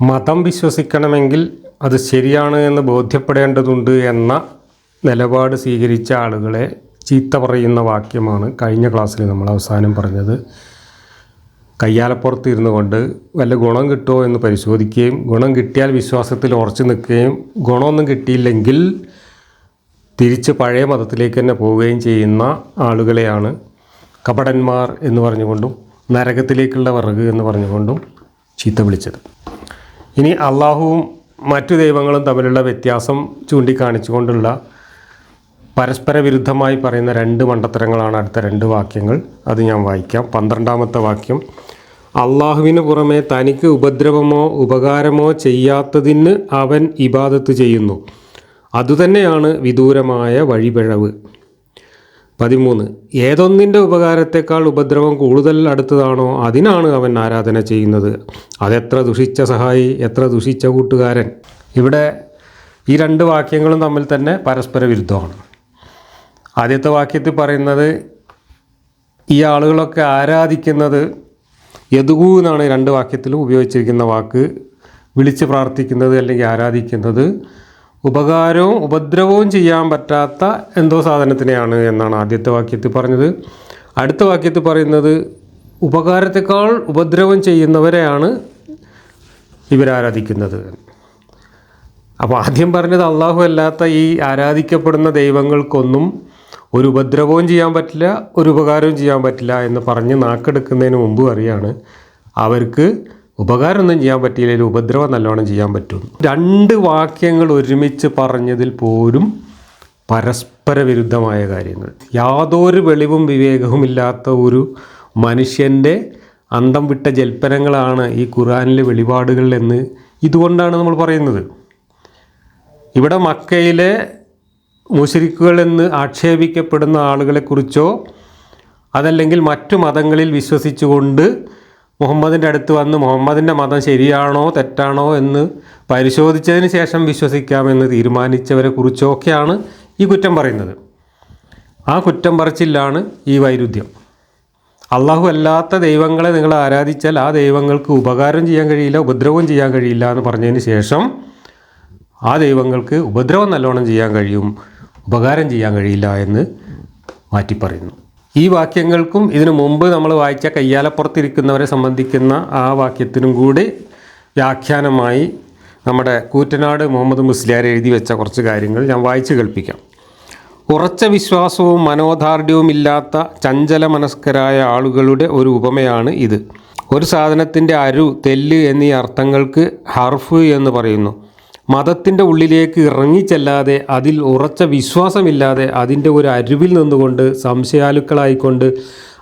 മതം വിശ്വസിക്കണമെങ്കിൽ അത് ശരിയാണ് എന്ന് ബോധ്യപ്പെടേണ്ടതുണ്ട് എന്ന നിലപാട് സ്വീകരിച്ച ആളുകളെ ചീത്ത പറയുന്ന വാക്യമാണ് കഴിഞ്ഞ ക്ലാസ്സിൽ നമ്മൾ അവസാനം പറഞ്ഞത്. കയ്യാലപ്പുറത്ത് ഇരുന്നു കൊണ്ട് വല്ല ഗുണം കിട്ടുമോ എന്ന് പരിശോധിക്കുകയും ഗുണം കിട്ടിയാൽ വിശ്വാസത്തിൽ ഉറച്ചു നിൽക്കുകയും ഗുണമൊന്നും കിട്ടിയില്ലെങ്കിൽ തിരിച്ച് പഴയ മതത്തിലേക്ക് തന്നെ പോവുകയും ചെയ്യുന്ന ആളുകളെയാണ് കപടന്മാർ എന്ന് പറഞ്ഞുകൊണ്ടും നരകത്തിലേക്കുള്ള വിറക് എന്ന് പറഞ്ഞുകൊണ്ടും ചീത്ത വിളിച്ചത്. ഇനി അള്ളാഹുവും മറ്റു ദൈവങ്ങളും തമ്മിലുള്ള വ്യത്യാസം ചൂണ്ടിക്കാണിച്ചുകൊണ്ടുള്ള പരസ്പര വിരുദ്ധമായി പറയുന്ന രണ്ട് മണ്ടത്തരങ്ങളാണ് അടുത്ത രണ്ട് വാക്യങ്ങൾ. അത് ഞാൻ വായിക്കാം. പന്ത്രണ്ടാമത്തെ വാക്യം. അള്ളാഹുവിന് പുറമെ തനിക്ക് ഉപദ്രവമോ ഉപകാരമോ ചെയ്യാത്തതിന് അവൻ ഇബാദത്ത് ചെയ്യുന്നു. അതുതന്നെയാണ് വിദൂരമായ വഴിപിഴവ്. പതിമൂന്ന്. ഏതൊന്നിന്റെ ഉപകാരത്തെക്കാൾ ഉപദ്രവം കൂടുതൽ അടുത്തതാണോ അതിനാണ് അവൻ ആരാധന ചെയ്യുന്നത്. അതെത്ര ദുഷിച്ച സഹായി എത്ര ദുഷിച്ച കൂട്ടുകാരൻ. ഇവിടെ ഈ രണ്ട് വാക്യങ്ങളും തമ്മിൽ തന്നെ പരസ്പര വിരുദ്ധമാണ്. ആദ്യത്തെ വാക്യത്തിൽ പറയുന്നത് ഈ ആളുകളൊക്കെ ആരാധിക്കുന്നത് യദുഗു എന്നാണ് രണ്ട് വാക്യത്തിലും ഉപയോഗിച്ചിരിക്കുന്ന വാക്ക്. വിളിച്ച് പ്രാർത്ഥിക്കുന്നത് അല്ലെങ്കിൽ ആരാധിക്കുന്നത് ഉപകാരവും ഉപദ്രവവും ചെയ്യാൻ പറ്റാത്ത എന്തോ സാധനത്തിനെയാണ് എന്നാണ് ആദ്യത്തെ വാക്യത്തിൽ പറഞ്ഞത്. അടുത്ത വാക്യത്തിൽ പറയുന്നത് ഉപകാരത്തെക്കാൾ ഉപദ്രവം ചെയ്യുന്നവരെയാണ് ഇവരാരാധിക്കുന്നത്. അപ്പോൾ ആദ്യം പറഞ്ഞത് അള്ളാഹു അല്ലാത്ത ഈ ആരാധിക്കപ്പെടുന്ന ദൈവങ്ങൾക്കൊന്നും ഒരു ഉപദ്രവവും ചെയ്യാൻ പറ്റില്ല ഒരു ഉപകാരവും ചെയ്യാൻ പറ്റില്ല എന്ന് പറഞ്ഞ് നാക്കെടുക്കുന്നതിന് മുമ്പ് അറിയാണ് അവർക്ക് ഉപകാരമൊന്നും ചെയ്യാൻ പറ്റിയില്ലെങ്കിൽ ഉപദ്രവം നല്ലോണം ചെയ്യാൻ പറ്റും. രണ്ട് വാക്യങ്ങൾ ഒരുമിച്ച് പറഞ്ഞതിൽ പോലും പരസ്പര വിരുദ്ധമായ കാര്യങ്ങൾ. യാതൊരു വെളിവും വിവേകവും ഇല്ലാത്ത ഒരു മനുഷ്യന്റെ അന്തം വിട്ട ജൽപ്പനങ്ങളാണ് ഈ ഖുറാനിലെ വെളിപാടുകൾ എന്ന് ഇതുകൊണ്ടാണ് നമ്മൾ പറയുന്നത്. ഇവിടെ മക്കയിലെ മുഷരിക്കുകൾ എന്ന് ആക്ഷേപിക്കപ്പെടുന്ന ആളുകളെക്കുറിച്ചോ അതല്ലെങ്കിൽ മറ്റു മതങ്ങളിൽ വിശ്വസിച്ചുകൊണ്ട് മുഹമ്മദിന്റെ അടുത്ത് വന്ന് മുഹമ്മദിന്റെ മതം ശരിയാണോ തെറ്റാണോ എന്ന് പരിശോധിച്ചതിന് ശേഷം വിശ്വസിക്കാമെന്ന് തീരുമാനിച്ചവരെ കുറിച്ചൊക്കെയാണ് ഈ കുറ്റം പറയുന്നത്. ആ കുറ്റം പറച്ചിലാണ് ഈ വൈരുദ്ധ്യം. അള്ളാഹു അല്ലാത്ത ദൈവങ്ങളെ നിങ്ങൾ ആരാധിച്ചാൽ ആ ദൈവങ്ങൾക്ക് ഉപകാരം ചെയ്യാൻ കഴിയില്ല ഉപദ്രവവും ചെയ്യാൻ കഴിയില്ല എന്ന് പറഞ്ഞതിന് ശേഷം ആ ദൈവങ്ങൾക്ക് ഉപദ്രവം നല്ലോണം ചെയ്യാൻ കഴിയും ഉപകാരം ചെയ്യാൻ കഴിയില്ല എന്ന് മാറ്റി പറയുന്നു ഈ വാക്യങ്ങൾക്കും ഇതിനു മുമ്പ് നമ്മൾ വായിച്ച കയ്യാലപ്പുറത്തിരിക്കുന്നവരെ സംബന്ധിക്കുന്ന ആ വാക്യത്തിനും കൂടി വ്യാഖ്യാനമായി നമ്മുടെ കൂറ്റനാട് മുഹമ്മദ് മുസ്ലിയാർ എഴുതി വെച്ച കുറച്ച് കാര്യങ്ങൾ ഞാൻ വായിച്ചു കേൾപ്പിക്കാം. ഉറച്ച വിശ്വാസവും മനോധാർഢ്യവും ഇല്ലാത്ത ചഞ്ചല മനസ്കരായ ആളുകളുടെ ഒരു ഉപമയാണ് ഇത്. ഒരു സാധനത്തിന്റെ അരു തെല്ല് എന്നീ അർത്ഥങ്ങൾക്ക് ഹർഫ് എന്ന് പറയുന്നു. മതത്തിന്റെ ഉള്ളിലേക്ക് ഇറങ്ങിച്ചെല്ലാതെ അതിൽ ഉറച്ച വിശ്വാസമില്ലാതെ അതിന്റെ ഒരു അരുവിൽ നിന്നുകൊണ്ട് സംശയാലുക്കളായിക്കൊണ്ട്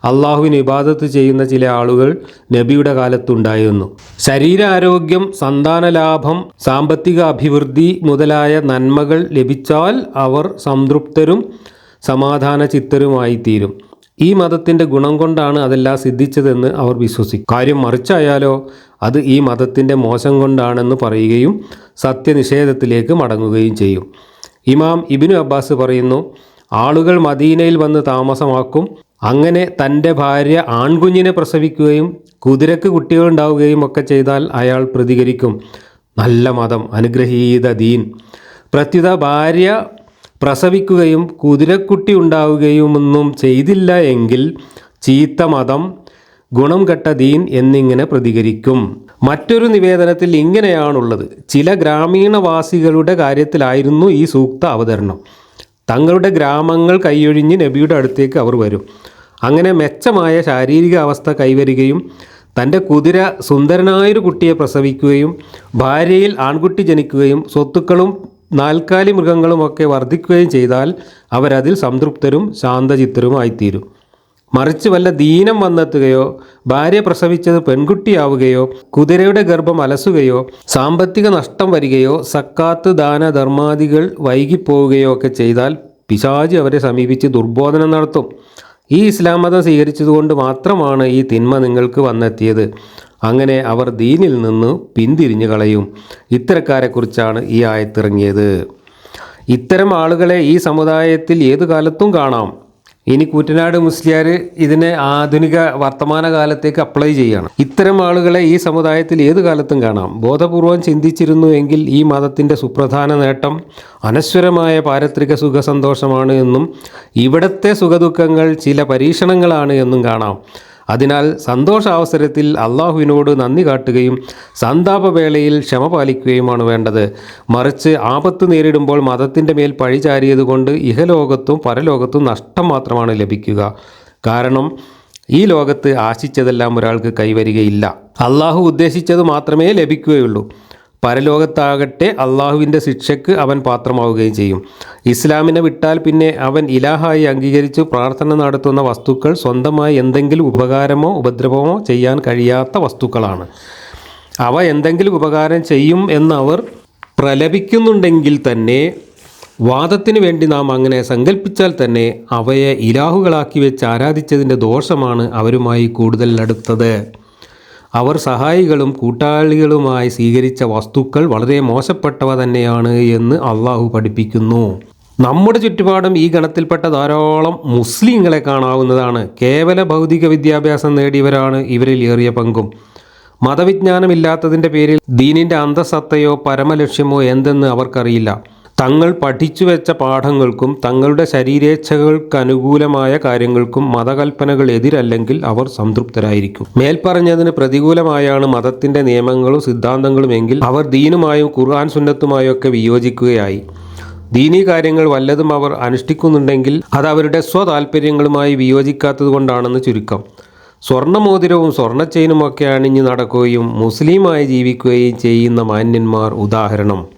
അള്ളാഹുവിന് ഇബാദത്ത് ചെയ്യുന്ന ചില ആളുകൾ നബിയുടെ കാലത്തുണ്ടായിരുന്നു. ശരീരാരോഗ്യം സന്താനലാഭം സാമ്പത്തിക അഭിവൃദ്ധി മുതലായ നന്മകൾ ലഭിച്ചാൽ അവർ സംതൃപ്തരും സമാധാന ചിത്തരുമായിത്തീരും ഈ മതത്തിന്റെ ഗുണം കൊണ്ടാണ് അതെല്ലാം സിദ്ധിച്ചതെന്ന് അവർ വിശ്വസിക്കും. കാര്യം മറിച്ചായാലോ അത് ഈ മതത്തിന്റെ മോശം കൊണ്ടാണെന്ന് പറയുകയും സത്യനിഷേധത്തിലേക്ക് മടങ്ങുകയും ചെയ്യും. ഇമാം ഇബിനു അബ്ബാസ് പറയുന്നു ആളുകൾ മദീനയിൽ വന്ന് താമസമാക്കും. അങ്ങനെ തന്റെ ഭാര്യ ആൺകുഞ്ഞിനെ പ്രസവിക്കുകയും കുതിരക്ക് കുട്ടികളുണ്ടാവുകയും ഒക്കെ ചെയ്താൽ അയാൾ പ്രതികരിക്കും. നല്ല മതം അനുഗ്രഹീത ദീൻ. പ്രത്യുത ഭാര്യ പ്രസവിക്കുകയും കുതിരക്കുട്ടി ഉണ്ടാവുകയുമൊന്നും ചെയ്തില്ല എങ്കിൽ ചീത്ത മതം ഗുണം കെട്ട ദീൻ എന്നിങ്ങനെ പ്രതികരിക്കും. മറ്റൊരു നിവേദനത്തിൽ ഇങ്ങനെയാണുള്ളത്. ചില ഗ്രാമീണവാസികളുടെ കാര്യത്തിലായിരുന്നു ഈ സൂക്ത അവതരണം. തങ്ങളുടെ ഗ്രാമങ്ങൾ കൈയൊഴിഞ്ഞ് നബിയുടെ അടുത്തേക്ക് അവർ വരും. അങ്ങനെ മെച്ചമായ ശാരീരിക അവസ്ഥ കൈവരികയും തന്റെ കുതിര സുന്ദരനായൊരു കുട്ടിയെ പ്രസവിക്കുകയും ഭാര്യയിൽ ആൺകുട്ടി ജനിക്കുകയും സ്വത്തുക്കളും നാൽക്കാലി മൃഗങ്ങളുമൊക്കെ വർദ്ധിക്കുകയും ചെയ്താൽ അവരതിൽ സംതൃപ്തരും ശാന്തചിത്തരുമായിത്തീരും. മറിച്ച് വല്ല ദീനം വന്നെത്തുകയോ ഭാര്യ പ്രസവിച്ചത് പെൺകുട്ടിയാവുകയോ കുതിരയുടെ ഗർഭം അലസുകയോ സാമ്പത്തിക നഷ്ടം വരികയോ സക്കാത്ത് ദാന ധർമാദികൾ വൈകിപ്പോവുകയോ ഒക്കെ ചെയ്താൽ പിശാജ് അവരെ സമീപിച്ച് ദുർബോധനം നടത്തും. ഈ ഇസ്ലാം മതം സ്വീകരിച്ചതുകൊണ്ട് മാത്രമാണ് ഈ തിന്മ നിങ്ങൾക്ക് വന്നെത്തിയത്. അങ്ങനെ അവർ ദീനിൽ നിന്ന് പിന്തിരിഞ്ഞു കളയും. ഇത്തരക്കാരെക്കുറിച്ചാണ് ഈ ആയത്തിറങ്ങിയത്. ഇത്തരം ആളുകളെ ഈ സമുദായത്തിൽ ഏതു കാലത്തും കാണാം. ഇനി കൂറ്റനാട് മുസ്ലിയാർ ഇതിനെ ആധുനിക വർത്തമാന കാലത്തേക്ക് അപ്ലൈ ചെയ്യണം. ഇത്തരം ആളുകളെ ഈ സമുദായത്തിൽ ഏത് കാലത്തും കാണാം. ബോധപൂർവം ചിന്തിച്ചിരുന്നു എങ്കിൽ ഈ മതത്തിന്റെ സുപ്രധാന നേട്ടം അനശ്വരമായ പാരത്രിക സുഖസന്തോഷമാണ് എന്നും ഇവിടത്തെ സുഖദുഃഖങ്ങൾ ചില പരീക്ഷണങ്ങളാണ് എന്നും കാണാം. അതിനാൽ സന്തോഷാവസരത്തിൽ അള്ളാഹുവിനോട് നന്ദി കാട്ടുകയും സന്താപവേളയിൽ ക്ഷമ പാലിക്കുകയുമാണ് വേണ്ടത്. മറിച്ച് ആപത്ത് നേരിടുമ്പോൾ മതത്തിന്റെ മേൽ പഴി ചാരിയതുകൊണ്ട് ഇഹലോകത്തും പരലോകത്തും നഷ്ടം മാത്രമാണ് ലഭിക്കുക. കാരണം ഈ ലോകത്ത് ആശിച്ചതെല്ലാം ഒരാൾക്ക് കൈവരികയില്ല. അള്ളാഹു ഉദ്ദേശിച്ചത് മാത്രമേ ലഭിക്കുകയുള്ളൂ. പരലോകത്താകട്ടെ അള്ളാഹുവിന്റെ ശിക്ഷയ്ക്ക് അവൻ പാത്രമാവുകയും ചെയ്യും. ഇസ്ലാമിനെ വിട്ടാൽ പിന്നെ അവൻ ഇലാഹായി അംഗീകരിച്ച് പ്രാർത്ഥന നടത്തുന്ന വസ്തുക്കൾ സ്വന്തമായി എന്തെങ്കിലും ഉപകാരമോ ഉപദ്രവമോ ചെയ്യാൻ കഴിയാത്ത വസ്തുക്കളാണ്. അവ എന്തെങ്കിലും ഉപകാരം ചെയ്യും എന്നവർ പ്രലപിക്കുന്നുണ്ടെങ്കിൽ തന്നെ വാദത്തിന് വേണ്ടി നാം അങ്ങനെ സങ്കല്പിച്ചാൽ തന്നെ അവയെ ഇലാഹുകളാക്കി വെച്ച് ആരാധിച്ചതിന്റെ ദോഷമാണ് അവരുമായി കൂടുതൽ അടുത്തത്. അവർ സഹായികളും കൂട്ടാളികളുമായി സ്വീകരിച്ച വസ്തുക്കൾ വളരെ മോശപ്പെട്ടവ തന്നെയാണ് എന്ന് അള്ളാഹു പഠിപ്പിക്കുന്നു. നമ്മുടെ ചുറ്റുപാടും ഈ ഗണത്തിൽപ്പെട്ട ധാരാളം മുസ്ലിങ്ങളെ കാണാവുന്നതാണ്. കേവല ഭൗതിക വിദ്യാഭ്യാസം നേടിയവരാണ് ഇവരിൽ ഏറിയ പങ്കും. മതവിജ്ഞാനമില്ലാത്തതിന്റെ പേരിൽ ദീനിന്റെ അന്തസത്തയോ പരമലക്ഷ്യമോ എന്തെന്ന് അവർക്കറിയില്ല. തങ്ങൾ പഠിച്ചു വെച്ച പാഠങ്ങൾക്കും തങ്ങളുടെ ശരീരേച്ഛകൾക്ക് അനുകൂലമായ കാര്യങ്ങൾക്കും മതകൽപ്പനകൾ എതിരല്ലെങ്കിൽ അവർ സംതൃപ്തരായിരിക്കും. മേൽപ്പറഞ്ഞതിന് പ്രതികൂലമായാണ് മതത്തിന്റെ നിയമങ്ങളും സിദ്ധാന്തങ്ങളും എങ്കിൽ അവർ ദീനുമായും ഖുർആൻ സുന്നത്തുമായും ഒക്കെ വിയോജിക്കുകയായി. ദീനീ കാര്യങ്ങൾ വല്ലതും അവർ അനുഷ്ഠിക്കുന്നുണ്ടെങ്കിൽ അത് അവരുടെ സ്വതാൽപര്യങ്ങളുമായി വിയോജിക്കാത്തത് കൊണ്ടാണെന്ന് ചുരുക്കം. സ്വർണമോതിരവും സ്വർണച്ചെയിനുമൊക്കെ അണിഞ്ഞു നടക്കുകയും മുസ്ലിമായി ജീവിക്കുകയും ചെയ്യുന്ന മാന്യന്മാർ ഉദാഹരണം.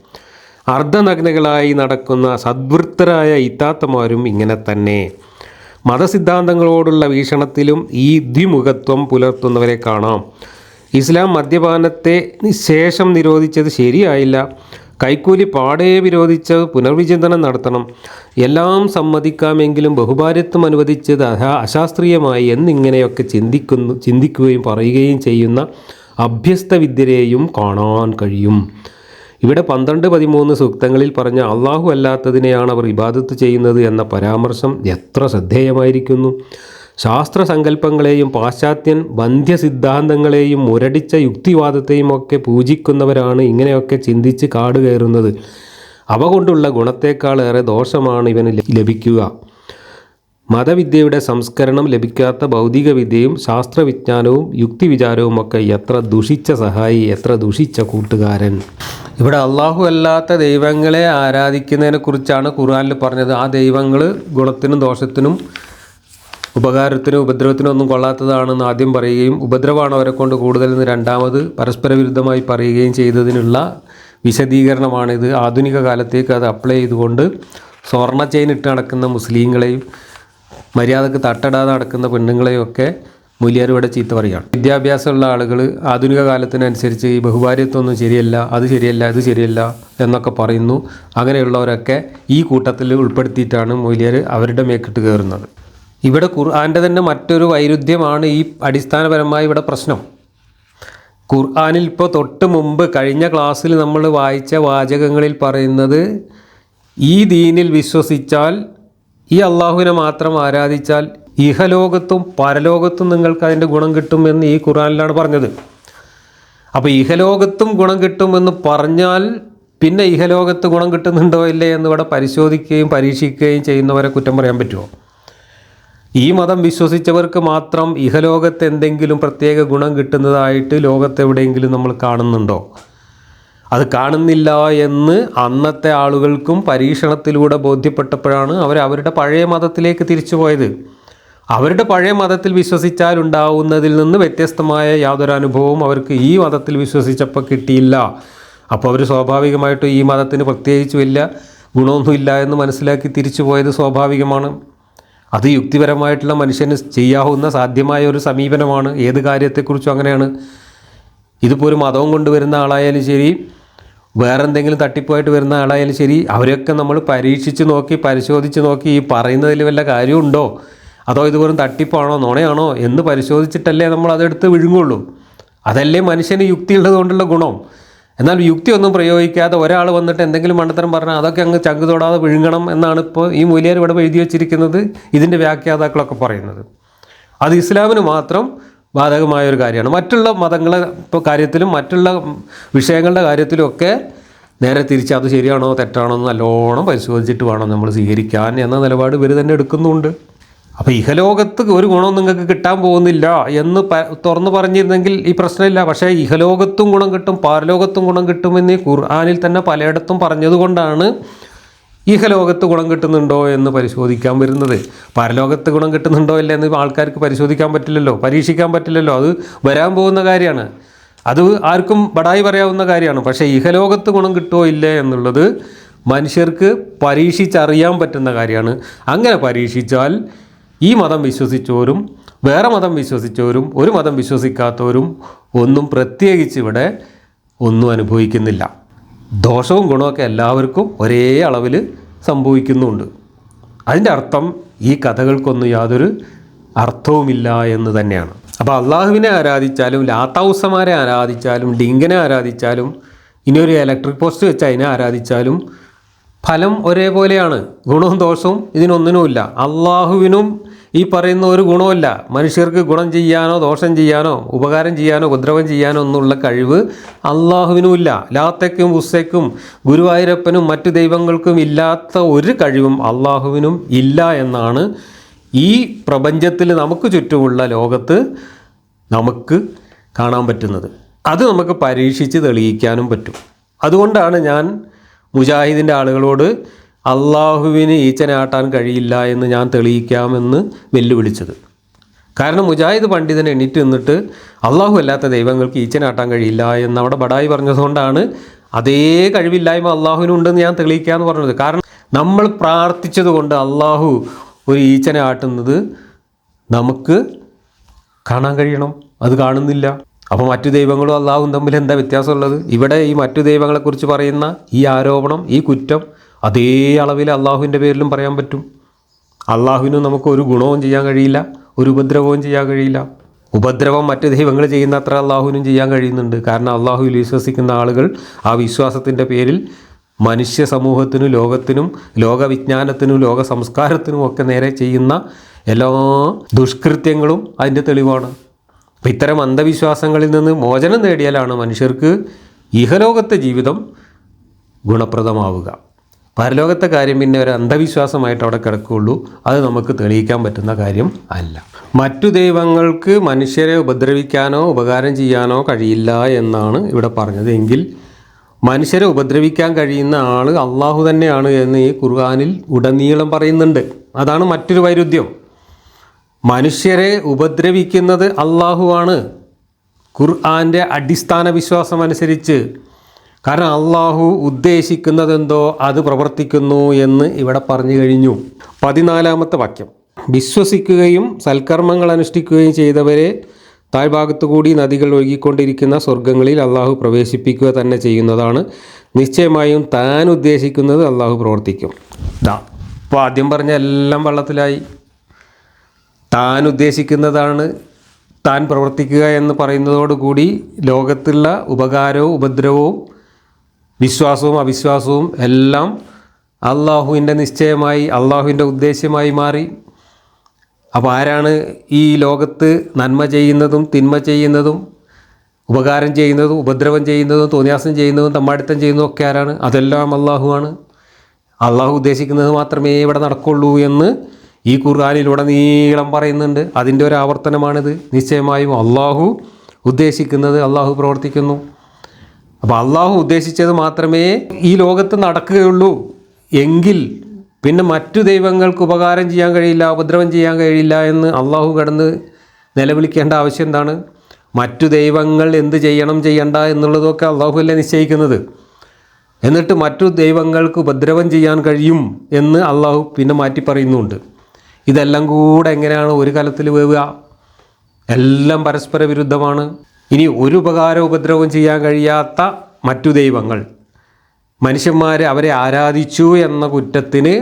അർദ്ധനഗ്നകളായി നടക്കുന്ന സദ്വൃത്തരായ ഇത്താത്തമാരും ഇങ്ങനെ തന്നെ. മതസിദ്ധാന്തങ്ങളോടുള്ള വീക്ഷണത്തിലും ഈ ദ്വിമുഖത്വം പുലർത്തുന്നവരെ കാണാം. ഇസ്ലാം മദ്യപാനത്തെ ശേഷം നിരോധിച്ചത് ശരിയായില്ല. കൈക്കൂലി പാടെ വിരോധിച്ച് പുനർവിചിന്തനം നടത്തണം. എല്ലാം സമ്മതിക്കാമെങ്കിലും ബഹുഭാര്യത്വം അനുവദിച്ചത് അശാസ്ത്രീയമായി എന്നിങ്ങനെയൊക്കെ ചിന്തിക്കുന്നു ചിന്തിക്കുകയും പറയുകയും ചെയ്യുന്ന അഭ്യസ്ത വിദ്യരെയും കാണാൻ കഴിയും. ഇവിടെ പന്ത്രണ്ട് പതിമൂന്ന് സൂക്തങ്ങളിൽ പറഞ്ഞ അള്ളാഹു അല്ലാത്തതിനെയാണ് അവർ ഇബാദത്ത് ചെയ്യുന്നത് എന്ന പരാമർശം എത്ര ശ്രദ്ധേയമായിരിക്കുന്നു. ശാസ്ത്ര സങ്കല്പങ്ങളെയും പാശ്ചാത്യൻ ബന്ധ്യ സിദ്ധാന്തങ്ങളെയും മുരടിച്ച യുക്തിവാദത്തെയും ഒക്കെ പൂജിക്കുന്നവരാണ് ഇങ്ങനെയൊക്കെ ചിന്തിച്ച് കാടുകയറുന്നത്. അവ കൊണ്ടുള്ള ഗുണത്തേക്കാൾ ഏറെ ദോഷമാണ് ഇവന് ലഭിക്കുക. മതവിദ്യയുടെ സംസ്കരണം ലഭിക്കാത്ത ഭൗതികവിദ്യയും ശാസ്ത്രവിജ്ഞാനവും യുക്തിവിചാരവും ഒക്കെ എത്ര ദുഷിച്ച സഹായി എത്ര ദുഷിച്ച കൂട്ടുകാരൻ. ഇവിടെ അള്ളാഹു അല്ലാത്ത ദൈവങ്ങളെ ആരാധിക്കുന്നതിനെ കുറിച്ചാണ് ഖുർആനിൽ പറഞ്ഞത്. ആ ദൈവങ്ങൾ ഗുണത്തിനും ദോഷത്തിനും ഉപകാരത്തിനും ഉപദ്രവത്തിനും ഒന്നും കൊള്ളാത്തതാണെന്ന് ആദ്യം പറയുകയും ഉപദ്രവമാണ് അവരെ കൊണ്ട് കൂടുതലെന്ന് രണ്ടാമത് പരസ്പര വിരുദ്ധമായി പറയുകയും ചെയ്തതിനുള്ള വിശദീകരണമാണിത്. ആധുനിക കാലത്തേക്ക് അത് അപ്ലൈ ചെയ്തുകൊണ്ട് സ്വർണ ചെയിൻ ഇട്ട് നടക്കുന്ന മുസ്ലിങ്ങളെയും മര്യാദയ്ക്ക് തട്ടടാതെ നടക്കുന്ന പെണ്ണുങ്ങളെയൊക്കെ മൂല്യാർ ഇവിടെ ചീത്ത പറയുകയാണ് വിദ്യാഭ്യാസമുള്ള ആളുകൾ ആധുനിക കാലത്തിനനുസരിച്ച് ഈ ബഹുഭാര്യത്വമൊന്നും ശരിയല്ല അത് ശരിയല്ല ഇത് ശരിയല്ല എന്നൊക്കെ പറയുന്നു. അങ്ങനെയുള്ളവരൊക്കെ ഈ കൂട്ടത്തിൽ ഉൾപ്പെടുത്തിയിട്ടാണ് മൂല്യർ അവരുടെ മേക്കിട്ട് കയറുന്നത്. ഇവിടെ ഖുർആാന്റെ തന്നെ മറ്റൊരു വൈരുദ്ധ്യമാണ് ഈ അടിസ്ഥാനപരമായി ഇവിടെ പ്രശ്നം. ഖുർആാനിൽ ഇപ്പോൾ തൊട്ട് മുമ്പ് കഴിഞ്ഞ ക്ലാസ്സിൽ നമ്മൾ വായിച്ച വാചകങ്ങളിൽ പറയുന്നത് ഈ ദീനിൽ വിശ്വസിച്ചാൽ ഈ അള്ളാഹുവിനെ മാത്രം ആരാധിച്ചാൽ ഇഹലോകത്തും പരലോകത്തും നിങ്ങൾക്ക് അതിന്റെ ഗുണം കിട്ടുമെന്ന് ഈ ഖുറാനിലാണ് പറഞ്ഞത്. അപ്പോൾ ഇഹലോകത്തും ഗുണം കിട്ടുമെന്ന് പറഞ്ഞാൽ പിന്നെ ഇഹലോകത്ത് ഗുണം കിട്ടുന്നുണ്ടോ ഇല്ലേ എന്ന് ഇവിടെ പരിശോധിക്കുകയും പരീക്ഷിക്കുകയും ചെയ്യുന്നവരെ കുറ്റം പറയാൻ പറ്റുമോ? ഈ മതം വിശ്വസിച്ചവർക്ക് മാത്രം ഇഹലോകത്ത് എന്തെങ്കിലും പ്രത്യേക ഗുണം കിട്ടുന്നതായിട്ട് ലോകത്തെവിടെയെങ്കിലും നമ്മൾ കാണുന്നുണ്ടോ? അത് കാണുന്നില്ല എന്ന് അന്നത്തെ ആളുകൾക്കും പരീക്ഷണത്തിലൂടെ ബോധ്യപ്പെട്ടപ്പോഴാണ് അവർ അവരുടെ പഴയ മതത്തിലേക്ക് തിരിച്ചു പോയത്. അവരുടെ പഴയ മതത്തിൽ വിശ്വസിച്ചാൽ ഉണ്ടാവുന്നതിൽ നിന്ന് വ്യത്യസ്തമായ യാതൊരു അനുഭവവും അവർക്ക് ഈ മതത്തിൽ വിശ്വസിച്ചപ്പോൾ കിട്ടിയില്ല. അപ്പോൾ അവർ സ്വാഭാവികമായിട്ടും ഈ മതത്തിന് പ്രത്യേകിച്ച് വലിയ ഗുണമൊന്നുമില്ല എന്ന് മനസ്സിലാക്കി തിരിച്ചു പോയത് സ്വാഭാവികമാണ്. അത് യുക്തിപരമായിട്ടുള്ള മനുഷ്യന് ചെയ്യാവുന്ന സാധ്യമായ ഒരു സമീപനമാണ്. ഏത് കാര്യത്തെക്കുറിച്ചും അങ്ങനെയാണ്. ഇതിപ്പോൾ ഒരു മതവും കൊണ്ടുവരുന്ന ആളായാലും ശരി വേറെ എന്തെങ്കിലും തട്ടിപ്പായിട്ട് വരുന്ന ആളായാലും ശരി അവരൊക്കെ നമ്മൾ പരീക്ഷിച്ച് നോക്കി പരിശോധിച്ച് നോക്കി ഈ പറയുന്നതിൽ വല്ല കാര്യമുണ്ടോ? അതോ ഇത് വെറും തട്ടിപ്പാണോ നുണയാണോ എന്ന് പരിശോധിച്ചിട്ടല്ലേ നമ്മൾ അതെടുത്ത് വിഴുങ്ങുള്ളൂ? അതല്ലേ മനുഷ്യന് യുക്തി ഉള്ളതുകൊണ്ടുള്ള ഗുണം? എന്നാൽ യുക്തിയൊന്നും പ്രയോഗിക്കാതെ ഒരാൾ വന്നിട്ട് എന്തെങ്കിലും മണ്ടത്തരം പറഞ്ഞാൽ അതൊക്കെ അങ്ങ് ചങ്ക് തൊടാതെ വിഴുങ്ങണം എന്നാണ് ഇപ്പോൾ ഈ മൂല്യർ ഇവിടെ എഴുതി വച്ചിരിക്കുന്നത് ഇതിന്റെ വ്യാഖ്യാതാക്കളൊക്കെ പറയുന്നത്. അത് ഇസ്ലാമിന് മാത്രം ബാധകമായ ഒരു കാര്യമാണ്. മറ്റുള്ള മതങ്ങളെ കാര്യത്തിലും മറ്റുള്ള വിഷയങ്ങളുടെ കാര്യത്തിലും ഒക്കെ നേരെ തിരിച്ച് അത് ശരിയാണോ തെറ്റാണോ എന്ന് നല്ലോണം പരിശോധിച്ചിട്ട് വേണം നമ്മൾ സ്വീകരിക്കാൻ എന്ന നിലപാട് ഇവർ തന്നെ എടുക്കുന്നുണ്ട്. അപ്പോൾ ഇഹലോകത്ത് ഒരു ഗുണവും നിങ്ങൾക്ക് കിട്ടാൻ പോകുന്നില്ല എന്ന് തുറന്നു പറഞ്ഞിരുന്നെങ്കിൽ ഈ പ്രശ്നമില്ല. പക്ഷേ ഇഹലോകത്തും ഗുണം കിട്ടും പാരലോകത്തും ഗുണം കിട്ടുമെന്ന് ഖുർആാനിൽ തന്നെ പലയിടത്തും പറഞ്ഞതുകൊണ്ടാണ് ഇഹലോകത്ത് ഗുണം കിട്ടുന്നുണ്ടോ എന്ന് പരിശോധിക്കാൻ വരുന്നത്? പരലോകത്ത് ഗുണം കിട്ടുന്നുണ്ടോ ഇല്ല എന്ന് ആൾക്കാർക്ക് പരിശോധിക്കാൻ പറ്റില്ലല്ലോ പരീക്ഷിക്കാൻ പറ്റില്ലല്ലോ. അത് വരാൻ പോകുന്ന കാര്യമാണ്. അത് ആർക്കും ബടായി പറയാവുന്ന കാര്യമാണ്. പക്ഷേ ഇഹലോകത്ത് ഗുണം കിട്ടുമോ ഇല്ല എന്നുള്ളത് മനുഷ്യർക്ക് പരീക്ഷിച്ചറിയാൻ പറ്റുന്ന കാര്യമാണ്. അങ്ങനെ പരീക്ഷിച്ചാൽ ഈ മതം വിശ്വസിച്ചവരും വേറെ മതം വിശ്വസിച്ചവരും ഒരു മതം വിശ്വസിക്കാത്തവരും ഒന്നും പ്രത്യേകിച്ച് ഇവിടെ ഒന്നും അനുഭവിക്കുന്നില്ല. ദോഷവും ഗുണമൊക്കെ എല്ലാവർക്കും ഒരേ അളവിൽ സംഭവിക്കുന്നുണ്ട്. അതിന്റെ അർത്ഥം ഈ കഥകൾക്കൊന്നും യാതൊരു അർത്ഥവുമില്ല എന്ന് തന്നെയാണ്. അപ്പോൾ അള്ളാഹുവിനെ ആരാധിച്ചാലും ലാത്താവുസമാരെ ആരാധിച്ചാലും ഡിങ്കനെ ആരാധിച്ചാലും ഇനി ഒരു ഇലക്ട്രിക് പോസ്റ്റ് വെച്ച് അതിനെ ആരാധിച്ചാലും ഫലം ഒരേപോലെയാണ്. ഗുണവും ദോഷവും ഇതിനൊന്നിനുമില്ല. അള്ളാഹുവിനും ഈ പറയുന്ന ഒരു ഗുണമില്ല മനുഷ്യർക്ക് ഗുണം ചെയ്യാനോ ദോഷം ചെയ്യാനോ ഉപകാരം ചെയ്യാനോ ഉപദ്രവം ചെയ്യാനോ ഒന്നുള്ള കഴിവ് അള്ളാഹുവിനുമില്ല ലാത്തയ്ക്കും ഉസ്സയ്ക്കും ഗുരുവായൂരപ്പനും മറ്റു ദൈവങ്ങൾക്കും ഇല്ലാത്ത ഒരു കഴിവും അള്ളാഹുവിനും ഇല്ല എന്നാണ് ഈ പ്രപഞ്ചത്തിൽ നമുക്ക് ചുറ്റുമുള്ള ലോകത്ത് നമുക്ക് കാണാൻ പറ്റുന്നത്. അത് നമുക്ക് പരീക്ഷിച്ച് തെളിയിക്കാനും പറ്റും. അതുകൊണ്ടാണ് ഞാൻ മുജാഹിദിന്റെ ആളുകളോട് അള്ളാഹുവിന് ഈച്ചനാട്ടാൻ കഴിയില്ല എന്ന് ഞാൻ തെളിയിക്കാമെന്ന് വെല്ലുവിളിച്ചത്. കാരണം മുജാഹിദ് പണ്ഡിതൻ എണീറ്റ് നിന്നിട്ട് അള്ളാഹു അല്ലാത്ത ദൈവങ്ങൾക്ക് ഈച്ചനാട്ടാൻ കഴിയില്ല എന്ന് അവിടെ ബടായി പറഞ്ഞതുകൊണ്ടാണ് അതേ കഴിവില്ലായ്മ അള്ളാഹുവിനുണ്ടെന്ന് ഞാൻ തെളിയിക്കാമെന്ന് പറഞ്ഞത്. കാരണം നമ്മൾ പ്രാർത്ഥിച്ചതുകൊണ്ട് അള്ളാഹു ഒരു ഈച്ചനെ ആട്ടുന്നത് നമുക്ക് കാണാൻ കഴിയണം. അത് കാണുന്നില്ല. അപ്പോൾ മറ്റു ദൈവങ്ങളും അള്ളാഹും തമ്മിൽ എന്താ വ്യത്യാസമുള്ളത്? ഇവിടെ ഈ മറ്റു ദൈവങ്ങളെക്കുറിച്ച് പറയുന്ന ഈ ആരോപണം ഈ കുറ്റം അതേ അളവിൽ അള്ളാഹുവിന്റെ പേരിലും പറയാൻ പറ്റും. അള്ളാഹുവിന് നമുക്ക് ഒരു ഗുണവും ചെയ്യാൻ കഴിയില്ല ഒരു ഉപദ്രവവും ചെയ്യാൻ കഴിയില്ല. ഉപദ്രവം മറ്റ് ദൈവങ്ങൾ ചെയ്യുന്ന അത്ര അള്ളാഹുവിനും ചെയ്യാൻ കഴിയുന്നുണ്ട്. കാരണം അള്ളാഹുവിൽ വിശ്വസിക്കുന്ന ആളുകൾ ആ വിശ്വാസത്തിന്റെ പേരിൽ മനുഷ്യ സമൂഹത്തിനും ലോകത്തിനും ലോകവിജ്ഞാനത്തിനും ലോക സംസ്കാരത്തിനും ഒക്കെ നേരെ ചെയ്യുന്ന എല്ലാ ദുഷ്കൃത്യങ്ങളും അതിന്റെ തെളിവാണ്. അപ്പം ഇത്തരം അന്ധവിശ്വാസങ്ങളിൽ നിന്ന് മോചനം നേടിയാലാണ് മനുഷ്യർക്ക് ഇഹലോകത്തെ ജീവിതം ഗുണപ്രദമാവുക. പരലോകത്തെ കാര്യം പിന്നെ ഒരു അന്ധവിശ്വാസമായിട്ട് അവിടെ കിടക്കുകയുള്ളൂ. അത് നമുക്ക് തെളിയിക്കാൻ പറ്റുന്ന കാര്യം അല്ല. മറ്റു ദൈവങ്ങൾക്ക് മനുഷ്യരെ ഉപദ്രവിക്കാനോ ഉപകാരം ചെയ്യാനോ കഴിയില്ല എന്നാണ് ഇവിടെ പറഞ്ഞത്. എങ്കിൽ മനുഷ്യരെ ഉപദ്രവിക്കാൻ കഴിയുന്ന ആൾ അള്ളാഹു തന്നെയാണ് എന്ന് ഈ ഖുർആാനിൽ ഉടനീളം പറയുന്നുണ്ട്. അതാണ് മറ്റൊരു വൈരുദ്ധ്യം. മനുഷ്യരെ ഉപദ്രവിക്കുന്നത് അള്ളാഹുവാണ്. ഖുർആാന്റെ അടിസ്ഥാന വിശ്വാസം അനുസരിച്ച് കാരണം അള്ളാഹു ഉദ്ദേശിക്കുന്നതെന്തോ അത് പ്രവർത്തിക്കുന്നു എന്ന് ഇവിടെ പറഞ്ഞു കഴിഞ്ഞു. പതിനാലാമത്തെ വാക്യം. വിശ്വസിക്കുകയും സൽക്കർമ്മങ്ങൾ അനുഷ്ഠിക്കുകയും ചെയ്തവരെ താഴ്ഭാഗത്തു കൂടി നദികൾ ഒഴുകിക്കൊണ്ടിരിക്കുന്ന സ്വർഗങ്ങളിൽ അള്ളാഹു പ്രവേശിപ്പിക്കുക തന്നെ ചെയ്യുന്നതാണ്. നിശ്ചയമായും താൻ ഉദ്ദേശിക്കുന്നത് അള്ളാഹു പ്രവർത്തിക്കും. ദാ ഇപ്പോൾ ആദ്യം പറഞ്ഞ എല്ലാം വള്ളത്തിലായി. താൻ ഉദ്ദേശിക്കുന്നതാണ് താൻ പ്രവർത്തിക്കുക എന്ന് പറയുന്നതോടുകൂടി ലോകത്തുള്ള ഉപകാരവും ഉപദ്രവവും വിശ്വാസവും അവിശ്വാസവും എല്ലാം അള്ളാഹുവിന്റെ നിശ്ചയമായി അള്ളാഹുവിന്റെ ഉദ്ദേശ്യമായി മാറി. അപ്പോൾ ആരാണ് ഈ ലോകത്ത് നന്മ ചെയ്യുന്നതും തിന്മ ചെയ്യുന്നതും ഉപകാരം ചെയ്യുന്നതും ഉപദ്രവം ചെയ്യുന്നതും തോന്നിയാസം ചെയ്യുന്നതും തമ്മാടിത്തം ചെയ്യുന്നതും ഒക്കെ ആരാണ്? അതെല്ലാം അള്ളാഹുവാണ്. അള്ളാഹു ഉദ്ദേശിക്കുന്നത് മാത്രമേ ഇവിടെ നടക്കുള്ളൂ എന്ന് ഈ ഖുർആാനിലൂടെ നീളം പറയുന്നുണ്ട്. അതിന്റെ ഒരു ആവർത്തനമാണിത്. നിശ്ചയമായും അള്ളാഹു ഉദ്ദേശിക്കുന്നത് അള്ളാഹു പ്രവർത്തിക്കുന്നു. അപ്പോൾ അള്ളാഹു ഉദ്ദേശിച്ചത് മാത്രമേ ഈ ലോകത്ത് നടക്കുകയുള്ളൂ. എങ്കിൽ പിന്നെ മറ്റു ദൈവങ്ങൾക്ക് ഉപകാരം ചെയ്യാൻ കഴിയില്ല ഉപദ്രവം ചെയ്യാൻ കഴിയില്ല എന്ന് അള്ളാഹു കടന്ന് നിലവിളിക്കേണ്ട ആവശ്യം എന്താണ്? മറ്റു ദൈവങ്ങൾ എന്ത് ചെയ്യണം ചെയ്യണ്ട എന്നുള്ളതൊക്കെ അള്ളാഹു അല്ലേ നിശ്ചയിക്കുന്നത്. എന്നിട്ട് മറ്റു ദൈവങ്ങൾക്ക് ഉപദ്രവം ചെയ്യാൻ കഴിയും എന്ന് അള്ളാഹു പിന്നെ മാറ്റി പറയുന്നുണ്ട്. ഇതെല്ലാം കൂടെ എങ്ങനെയാണ് ഒരു കലത്തിൽ വേവുക? എല്ലാം പരസ്പര വിരുദ്ധമാണ്. ഇനി ഒരു ഉപകാര ഉപദ്രവം ചെയ്യാൻ കഴിയാത്ത മറ്റു ദൈവങ്ങൾ. മനുഷ്യന്മാർ അവരെ ആരാധിച്ചു എന്ന കുറ്റത്തിന്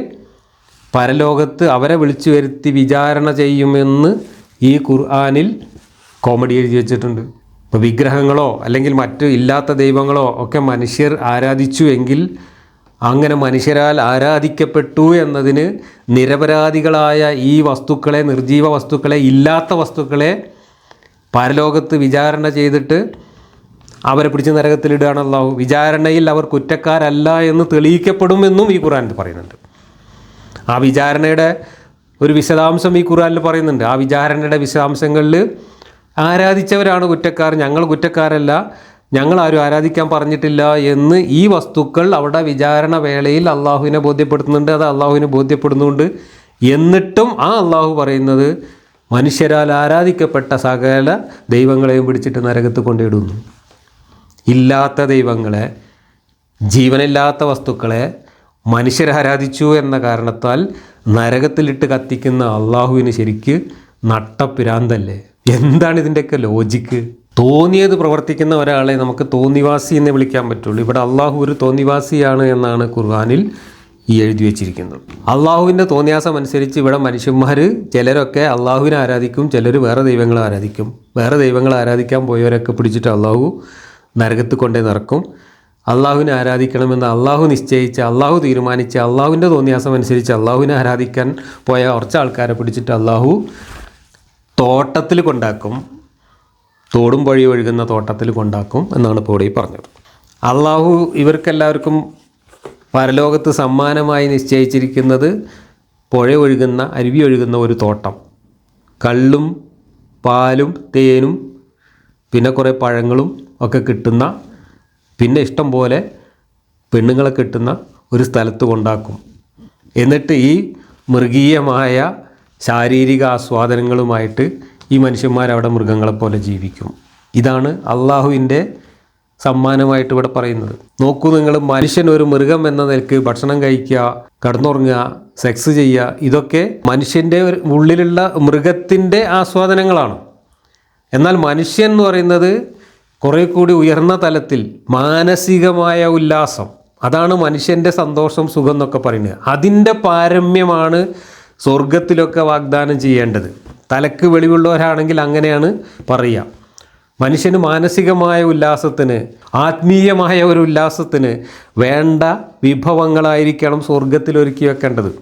പരലോകത്ത് അവരെ വിളിച്ചു വരുത്തി വിചാരണ ചെയ്യുമെന്ന് ഈ ഖുർആാനിൽ കോമഡി എഴുതി വെച്ചിട്ടുണ്ട്. ഇപ്പോൾ വിഗ്രഹങ്ങളോ അല്ലെങ്കിൽ മറ്റു ഇല്ലാത്ത ദൈവങ്ങളോ ഒക്കെ മനുഷ്യർ ആരാധിച്ചു എങ്കിൽ അങ്ങനെ മനുഷ്യരാൽ ആരാധിക്കപ്പെട്ടു എന്നതിന് നിരപരാധികളായ ഈ വസ്തുക്കളെ നിർജീവ വസ്തുക്കളെ ഇല്ലാത്ത വസ്തുക്കളെ പരലോകത്ത് വിചാരണ ചെയ്തിട്ട് അവരെ പിടിച്ച് നരകത്തിലിടുകയാണ് അള്ളാഹു വിചാരണയിൽ അവർ കുറ്റക്കാരല്ല എന്ന് തെളിയിക്കപ്പെടുമെന്നും ഈ ഖുറാനിൽ പറയുന്നുണ്ട്. ആ വിചാരണയുടെ ഒരു വിശദാംശം ഈ ഖുറാനിൽ പറയുന്നുണ്ട്. ആ വിചാരണയുടെ വിശദാംശങ്ങളിൽ ആരാധിച്ചവരാണ് കുറ്റക്കാർ? ഞങ്ങൾ കുറ്റക്കാരല്ല. ഞങ്ങൾ ആരും ആരാധിക്കാൻ പറഞ്ഞിട്ടില്ല എന്ന് ഈ വസ്തുക്കൾ അവിടെ വിചാരണ വേളയിൽ അള്ളാഹുവിനെ ബോധ്യപ്പെടുത്തുന്നുണ്ട്. അത് അള്ളാഹുവിനെ ബോധ്യപ്പെടുന്നുണ്ട്. എന്നിട്ടും ആ അള്ളാഹു പറയുന്നത് മനുഷ്യരാൽ ആരാധിക്കപ്പെട്ട സകല ദൈവങ്ങളെയും പിടിച്ചിട്ട് നരകത്ത് കൊണ്ടിടുന്നു. ഇല്ലാത്ത ദൈവങ്ങളെ ജീവനില്ലാത്ത വസ്തുക്കളെ മനുഷ്യർ ആരാധിച്ചു എന്ന കാരണത്താൽ നരകത്തിലിട്ട് കത്തിക്കുന്ന അള്ളാഹുവിന് ശരിക്ക് നട്ടപ്പിരാന്തല്ലേ? എന്താണ് ഇതിന്റെയൊക്കെ ലോജിക്ക് തോന്നിയത് പ്രവർത്തിക്കുന്ന ഒരാളെ നമുക്ക് തോന്നിവാസി എന്ന് വിളിക്കാൻ പറ്റുള്ളൂ. ഇവിടെ അള്ളാഹു ഒരു തോന്നിവാസിയാണ് എന്നാണ് ഖുർആാനിൽ ഈ എഴുതി വെച്ചിരിക്കുന്നത് അള്ളാഹുവിന്റെ തോന്നിയാസം അനുസരിച്ച് ഇവിടെ മനുഷ്യന്മാർ ചിലരൊക്കെ അള്ളാഹുവിനെ ആരാധിക്കും ചിലർ വേറെ ദൈവങ്ങളെ ആരാധിക്കും. വേറെ ദൈവങ്ങളെ ആരാധിക്കാൻ പോയവരൊക്കെ പിടിച്ചിട്ട് അള്ളാഹു നരകത്ത് കൊണ്ടേ നിറക്കും അള്ളാഹുവിനെ ആരാധിക്കണമെന്ന് അള്ളാഹു നിശ്ചയിച്ച് അള്ളാഹു തീരുമാനിച്ച് അള്ളാഹുവിന്റെ തോന്നിയാസം അനുസരിച്ച് അള്ളാഹുവിനെ ആരാധിക്കാൻ പോയ കുറച്ച് ആൾക്കാരെ പിടിച്ചിട്ട് അള്ളാഹു തോട്ടത്തിൽ കൊണ്ടാക്കും. തോടും വഴി ഒഴുകുന്ന തോട്ടത്തിൽ കൊണ്ടാക്കും എന്നാണ് ഇപ്പോൾ പറഞ്ഞത്. അള്ളാഹു ഇവർക്കെല്ലാവർക്കും പരലോകത്ത് സമ്മാനമായി നിശ്ചയിച്ചിരിക്കുന്നത് പുഴ ഒഴുകുന്ന അരുവി ഒഴുകുന്ന ഒരു തോട്ടം. കള്ളും പാലും തേനും പിന്നെ കുറേ പഴങ്ങളും ഒക്കെ കിട്ടുന്ന പിന്നെ ഇഷ്ടം പോലെ പെണ്ണുങ്ങളെ കിട്ടുന്ന ഒരു സ്ഥലത്ത് കൊണ്ടാക്കും. എന്നിട്ട് ഈ മൃഗീയമായ ശാരീരിക ആസ്വാദനങ്ങളുമായിട്ട് ഈ മനുഷ്യന്മാരവിടെ മൃഗങ്ങളെപ്പോലെ ജീവിക്കും. ഇതാണ് അള്ളാഹുവിന്റെ സമ്മാനമായിട്ട് ഇവിടെ പറയുന്നത്. നോക്കൂ നിങ്ങൾ മനുഷ്യൻ ഒരു മൃഗം എന്ന നിലയ്ക്ക് ഭക്ഷണം കഴിക്കുക കടന്നുറങ്ങുക സെക്സ് ചെയ്യുക ഇതൊക്കെ മനുഷ്യന്റെ ഉള്ളിലുള്ള മൃഗത്തിന്റെ ആസ്വാദനങ്ങളാണ്. എന്നാൽ മനുഷ്യൻ എന്ന് പറയുന്നത് കുറേ കൂടി ഉയർന്ന തലത്തിൽ മാനസികമായ ഉല്ലാസം. അതാണ് മനുഷ്യന്റെ സന്തോഷം സുഖം എന്നൊക്കെ പറയുന്നത്. അതിന്റെ പാരമ്യമാണ് സ്വർഗത്തിലൊക്കെ വാഗ്ദാനം ചെയ്യേണ്ടത്. തലക്ക് വെളിവുള്ളവരാണെങ്കിൽ അങ്ങനെയാണ് പറയുക. മനുഷ്യന് മാനസികമായ ഉല്ലാസത്തിന് ആത്മീയമായ ഒരു ഉല്ലാസത്തിന് വേണ്ട വിഭവങ്ങളായിരിക്കണം സ്വർഗത്തിൽ ഒരുക്കി വെക്കേണ്ടത്.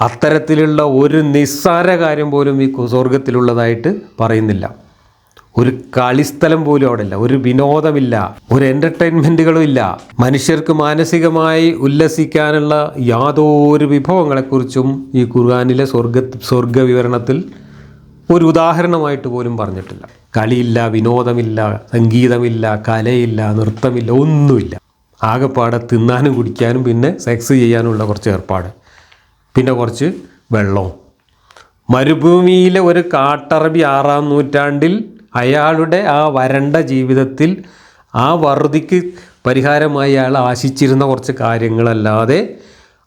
അത്തരത്തിലുള്ള ഒരു നിസ്സാര കാര്യം പോലും ഈ സ്വർഗത്തിലുള്ളതായിട്ട് പറയുന്നില്ല. ഒരു കളിസ്ഥലം പോലും അവിടെ ഇല്ല ഒരു വിനോദമില്ല ഒരു എന്റർടൈൻമെന്റുകളും ഇല്ല. മനുഷ്യർക്ക് മാനസികമായി ഉല്ലസിക്കാനുള്ള യാതൊരു വിഭവങ്ങളെക്കുറിച്ചും ഈ ഖുർആാനിലെ സ്വർഗ സ്വർഗ വിവരണത്തിൽ ഒരു ഉദാഹരണമായിട്ട് പോലും പറഞ്ഞിട്ടില്ല. കളിയില്ല വിനോദമില്ല സംഗീതമില്ല കലയില്ല നൃത്തമില്ല ഒന്നുമില്ല. ആകെപ്പാടെ തിന്നാനും കുടിക്കാനും പിന്നെ സെക്സ് ചെയ്യാനുമുള്ള കുറച്ച് ഏർപ്പാട്. പിന്നെ കുറച്ച് വെള്ളവും. മരുഭൂമിയിലെ ഒരു കാട്ടറബി ആറാം നൂറ്റാണ്ടിൽ അയാളുടെ ആ വരണ്ട ജീവിതത്തിൽ ആ വറുതിക്ക് പരിഹാരമായി അയാൾ ആശിച്ചിരുന്ന കുറച്ച് കാര്യങ്ങളല്ലാതെ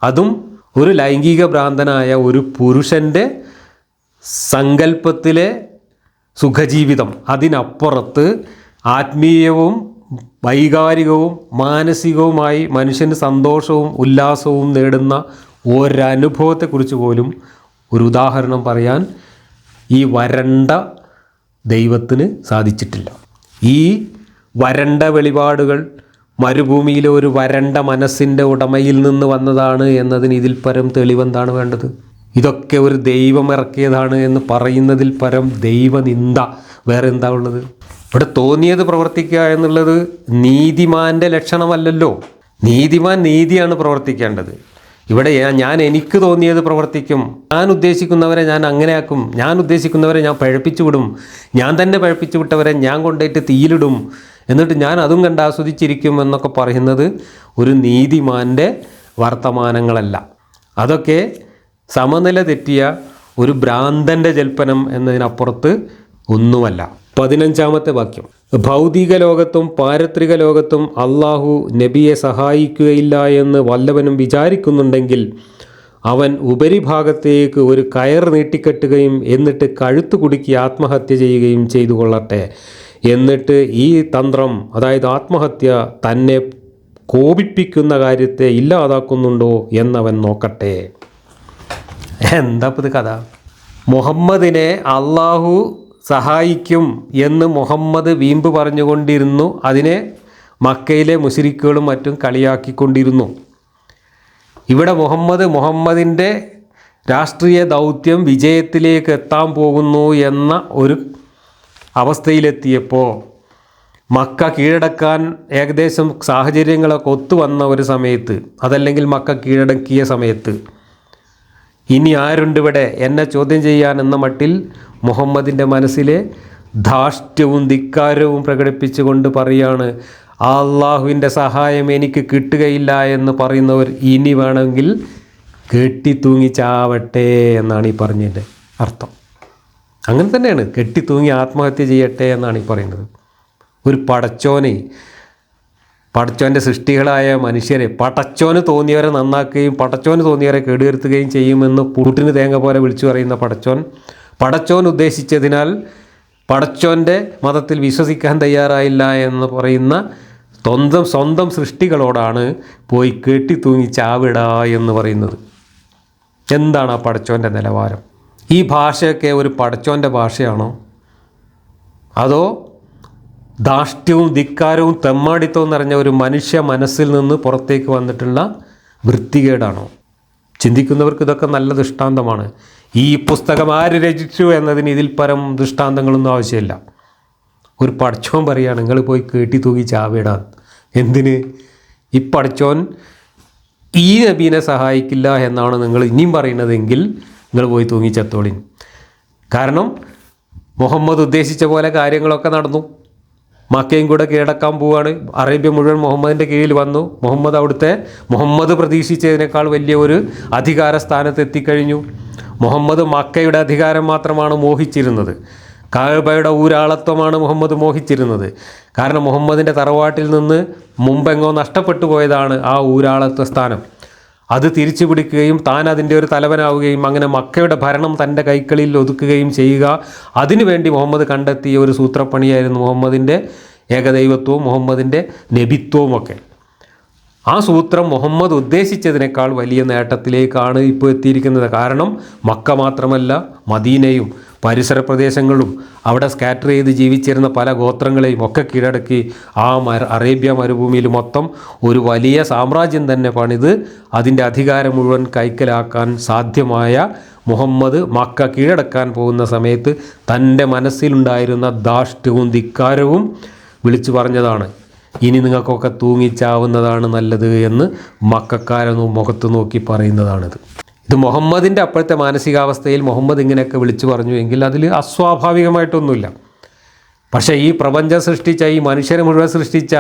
അതും ഒരു ലൈംഗിക ഭ്രാന്തനായ ഒരു പുരുഷന്റെ സങ്കല്പത്തിലെ സുഖജീവിതം. അതിനപ്പുറത്ത് ആത്മീയവും വൈകാരികവും മാനസികവുമായി മനുഷ്യന് സന്തോഷവും ഉല്ലാസവും നേടുന്ന ഒരനുഭവത്തെക്കുറിച്ച് പോലും ഒരു ഉദാഹരണം പറയാൻ ഈ വരണ്ട ദൈവത്തിന് സാധിച്ചിട്ടില്ല. ഈ വരണ്ട വെളിപാടുകൾ മരുഭൂമിയിലെ ഒരു വരണ്ട മനസ്സിന്റെ ഉടമയിൽ നിന്ന് വന്നതാണ് എന്നതിന് ഇതിൽ പരം തെളിവെന്താണ് വേണ്ടത്? ഇതൊക്കെ ഒരു ദൈവം ഇറക്കിയതാണ് എന്ന് പറയുന്നതിൽ പരം ദൈവനിന്ദ. വേറെ എന്താ ഉള്ളത്? ഇവിടെ തോന്നിയത് പ്രവർത്തിക്കുക എന്നുള്ളത് നീതിമാന്റെ ലക്ഷണമല്ലല്ലോ. നീതിമാൻ നീതിയാണ് പ്രവർത്തിക്കേണ്ടത്. ഇവിടെ ഞാൻ- എനിക്ക് തോന്നിയത് പ്രവർത്തിക്കും. ഞാൻ ഉദ്ദേശിക്കുന്നവരെ ഞാൻ അങ്ങനെയാക്കും. ഞാൻ ഉദ്ദേശിക്കുന്നവരെ ഞാൻ പഴപ്പിച്ചു വിടും. ഞാൻ തന്നെ പഴപ്പിച്ചു വിട്ടവരെ ഞാൻ കൊണ്ടുപോയിട്ട് തീയിലിടും. എന്നിട്ട് ഞാൻ അതും കണ്ട് ആസ്വദിച്ചിരിക്കും എന്നൊക്കെ പറയുന്നത് ഒരു നീതിമാന്റെ വർത്തമാനങ്ങളല്ല. അതൊക്കെ സമനില തെറ്റിയ ഒരു ഭ്രാന്തന്റെ ജൽപ്പനം എന്നതിനപ്പുറത്ത് ഒന്നുമല്ല. പതിനഞ്ചാമത്തെ വാക്യം. ഭൗതിക ലോകത്തും പാരത്രിക ലോകത്തും അള്ളാഹു നബിയെ സഹായിക്കുകയില്ല എന്ന് വല്ലവനും വിചാരിക്കുന്നുണ്ടെങ്കിൽ അവൻ ഉപരിഭാഗത്തേക്ക് ഒരു കയർ നീട്ടിക്കെട്ടുകയും എന്നിട്ട് കഴുത്തു കുടുക്കി ആത്മഹത്യ ചെയ്യുകയും ചെയ്തു കൊള്ളട്ടെ. എന്നിട്ട് ഈ തന്ത്രം അതായത് ആത്മഹത്യ തന്നെ കോപിപ്പിക്കുന്ന കാര്യത്തെ ഇല്ലാതാക്കുന്നുണ്ടോ എന്നവൻ നോക്കട്ടെ. എന്താ ഇത് കഥ? മുഹമ്മദിനെ അള്ളാഹു സഹായിക്കും എന്ന് മുഹമ്മദ് വീമ്പ് പറഞ്ഞുകൊണ്ടിരുന്നു. അതിനെ മക്കയിലെ മുസിരിക്കുകളും മറ്റും കളിയാക്കിക്കൊണ്ടിരുന്നു. ഇവിടെ മുഹമ്മദ് മുഹമ്മദിന്റെ രാഷ്ട്രീയ ദൗത്യം വിജയത്തിലേക്ക് എത്താൻ പോകുന്നു എന്ന ഒരു അവസ്ഥയിലെത്തിയപ്പോൾ മക്ക കീഴടക്കാൻ ഏകദേശം സാഹചര്യങ്ങളൊക്കെ ഒത്തു വന്ന ഒരു സമയത്ത് അതല്ലെങ്കിൽ മക്ക കീഴടക്കിയ സമയത്ത് ഇനി ആരുണ്ട് ഇവിടെ? എന്നെ ചോദ്യം ചെയ്യാൻ എന്ന മട്ടിൽ മുഹമ്മദിന്റെ മനസ്സിലെ ധാഷ്ട്യവും ധിക്കാരവും പ്രകടിപ്പിച്ചുകൊണ്ട് പറയാണ് അള്ളാഹുവിന്റെ സഹായം എനിക്ക് കിട്ടുകയില്ല എന്ന് പറയുന്നവർ ഇനി വേണമെങ്കിൽ കെട്ടിത്തൂങ്ങിച്ചാവട്ടെ ചാവട്ടെ എന്നാണ് ഈ പറഞ്ഞതിന്റെ അർത്ഥം. അങ്ങനെ തന്നെയാണ് കെട്ടിത്തൂങ്ങി ആത്മഹത്യ ചെയ്യട്ടെ എന്നാണ് ഈ പറയുന്നത്. ഒരു പടച്ചോനെ പടച്ചോന്റെ സൃഷ്ടികളായ മനുഷ്യരെ പടച്ചോന് തോന്നിയവരെ നന്നാക്കുകയും പടച്ചോന് തോന്നിയവരെ കേടുവരുത്തുകയും ചെയ്യുമെന്ന് പുട്ടിന് തേങ്ങ പോലെ വിളിച്ചു പറയുന്ന പടച്ചോൻ പടച്ചോൻ ഉദ്ദേശിച്ചതിനാൽ പടച്ചോന്റെ മതത്തിൽ വിശ്വസിക്കാൻ തയ്യാറായില്ല എന്ന് പറയുന്ന സ്വന്തം സ്വന്തം സൃഷ്ടികളോടാണ് പോയി കെട്ടി തൂങ്ങി ചാവിട എന്ന് പറയുന്നത്. എന്താണ് ആ പടച്ചോന്റെ നിലവാരം? ഈ ഭാഷയൊക്കെ ഒരു പടച്ചോന്റെ ഭാഷയാണോ? അതോ ധാഷ്ട്യവും ധിക്കാരവും തെമ്മാടിത്തവും നിറഞ്ഞ ഒരു മനുഷ്യ മനസ്സിൽ നിന്ന് പുറത്തേക്ക് വന്നിട്ടുള്ള വൃത്തികേടാണോ? ചിന്തിക്കുന്നവർക്ക് ഇതൊക്കെ നല്ല ദൃഷ്ടാന്തമാണ്. ഈ പുസ്തകം ആര് രചിച്ചു എന്നതിന് ഇതിൽ പരം ദൃഷ്ടാന്തങ്ങളൊന്നും ആവശ്യമില്ല. ഒരു പഠിച്ചോൻ പറയുകയാണ് നിങ്ങൾ പോയി കേട്ടി തൂങ്ങി ചാവിടാൻ എന്തിന്? ഈ പഠിച്ചോൻ ഈ നബീനെ സഹായിക്കില്ല എന്നാണ് നിങ്ങൾ ഇനിയും പറയുന്നതെങ്കിൽ നിങ്ങൾ പോയി തൂങ്ങി ചത്തോളിൻ. കാരണം മുഹമ്മദ് ഉദ്ദേശിച്ച പോലെ കാര്യങ്ങളൊക്കെ നടന്നു. മക്കയും കൂടെ കീഴടക്കാൻ പോവുകയാണ് അറേബ്യ മുഴുവൻ മുഹമ്മദിന്റെ കീഴിൽ വന്നു. മുഹമ്മദ് അവിടുത്തെ മുഹമ്മദ് പ്രതീക്ഷിച്ചതിനേക്കാൾ വലിയ ഒരു അധികാര സ്ഥാനത്ത് എത്തിക്കഴിഞ്ഞു. മുഹമ്മദ് മക്കയുടെ അധികാരം മാത്രമാണ് മോഹിച്ചിരുന്നത്. കാബയുടെ ഊരാളത്വമാണ് മുഹമ്മദ് മോഹിച്ചിരുന്നത്. കാരണം മുഹമ്മദിന്റെ തറവാട്ടിൽ നിന്ന് മുമ്പെങ്ങോ നഷ്ടപ്പെട്ടു പോയതാണ് ആ ഊരാളത്വ സ്ഥാനം. അത് തിരിച്ചു പിടിക്കുകയും താൻ അതിന്റെ ഒരു തലവനാവുകയും അങ്ങനെ മക്കയുടെ ഭരണം തന്റെ കൈക്കളിൽ ഒതുക്കുകയും ചെയ്യുക. അതിനുവേണ്ടി മുഹമ്മദ് കണ്ടെത്തിയ ഒരു സൂത്രപ്പണിയായിരുന്നു മുഹമ്മദിന്റെ ഏകദൈവത്വവും മുഹമ്മദിന്റെ നബിത്വവും ഒക്കെ ആ സൂത്രം മുഹമ്മദ് ഉദ്ദേശിച്ചതിനേക്കാൾ വലിയ നേട്ടത്തിലേക്കാണ് ഇപ്പോൾ എത്തിയിരിക്കുന്നത്. കാരണം മക്ക മാത്രമല്ല മദീനയും പരിസര പ്രദേശങ്ങളും അവിടെ സ്കാറ്റർ ചെയ്ത് ജീവിച്ചിരുന്ന പല ഗോത്രങ്ങളെയും ഒക്കെ കീഴടക്കി ആ അറേബ്യ മരുഭൂമിയിൽ മൊത്തം ഒരു വലിയ സാമ്രാജ്യം തന്നെ പണിത് അതിന്റെ അധികാരം മുഴുവൻ കൈക്കലാക്കാൻ സാധ്യമായ മുഹമ്മദ് മക്ക കീഴടക്കാൻ പോകുന്ന സമയത്ത് തന്റെ മനസ്സിലുണ്ടായിരുന്ന ധാഷ്ട്യവും ധിക്കാരവും വിളിച്ചു പറഞ്ഞതാണ് ഇനി നിങ്ങൾക്കൊക്കെ തൂങ്ങിച്ചാവുന്നതാണ് നല്ലത് എന്ന് മക്കാരൊന്നും മുഖത്ത് നോക്കി പറയുന്നതാണിത്. ഇത് മുഹമ്മദിന്റെ അപ്പോഴത്തെ മാനസികാവസ്ഥയിൽ മുഹമ്മദ് ഇങ്ങനെയൊക്കെ വിളിച്ചു പറഞ്ഞു എങ്കിൽ അതിൽ അസ്വാഭാവികമായിട്ടൊന്നുമില്ല. പക്ഷേ ഈ പ്രപഞ്ചം സൃഷ്ടിച്ച ഈ മനുഷ്യരെ മുഴുവൻ സൃഷ്ടിച്ച